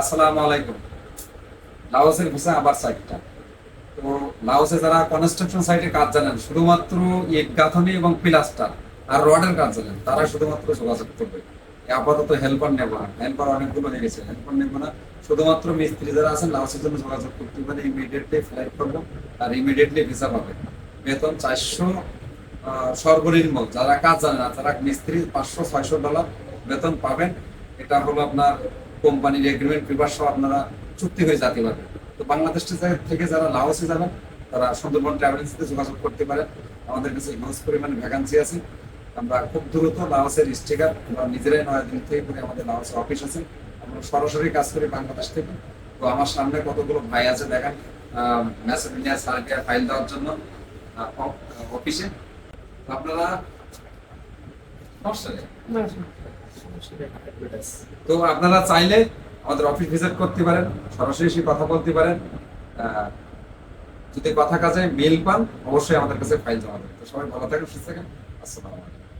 আসসালামু আলাইকুম। লাওসের ভিসা আবার সাইটটা তো লাওসে যারা কনস্ট্রাকশন সাইটে কাজ জানেন, শুধুমাত্র ইট গাঁথনি এবং প্লাস্টার আর রডের কাজ জানেন, তারা শুধুমাত্র যোগাযোগ করবে। আপাতত হেল্পার নেব না। হেল্পার অনেকগুলো হয়ে গেছে। হেল্পার নেব না। শুধুমাত্র মিস্ত্রি যারা আছেন, লাওসের জন্য যোগাযোগ করতে পারে ইমিডিয়েটলি ফ্লাইট করব আর ইমিডিয়েটলি ভিসা পাবে। বেতন চারশো সর্বনিম্ন। যারা কাজ জানে না, তারা মিস্ত্রি পাঁচশো, ছয়শো ডলার বেতন পাবেন। এটা হলো আপনার কোম্পানির এগ্রিমেন্ট পেপার সহ আপনারা চুক্তি হয়ে যেতে পারবেন তো বাংলাদেশ থেকে যারা লাওসে যাবেন, তারা সুন্দরবন ট্রাভেল এজেন্সিতে যোগাযোগ করতে পারেন। আমাদের কাছে হিউজ পরিমাণে ভ্যাকান্সি আছে। আমরা খুব দ্রুত লাওসের স্টিকার আমরা নিজেরাই নয়াদিল্লি থেকে করে আমাদের লাওসের অফিস আছে। আমরা সরাসরি কাজ করি বাংলাদেশ থেকে। তো আমার সামনে কতগুলো ভাই আছে দেখেন। ফাইল দেওয়ার জন্য অফিসে আপনারা। তো আপনারা চাইলে আমাদের অফিস ভিজিট করতে পারেন, সরাসরি এসে কথা বলতে পারেন। যদি কথা কাজে মেল পান, অবশ্যই আমাদের কাছে ফাইল জমা দেবেন। তো সবাই ভালো থাকেন, সুস্থ থাকেন। আসসালামু আলাইকুম।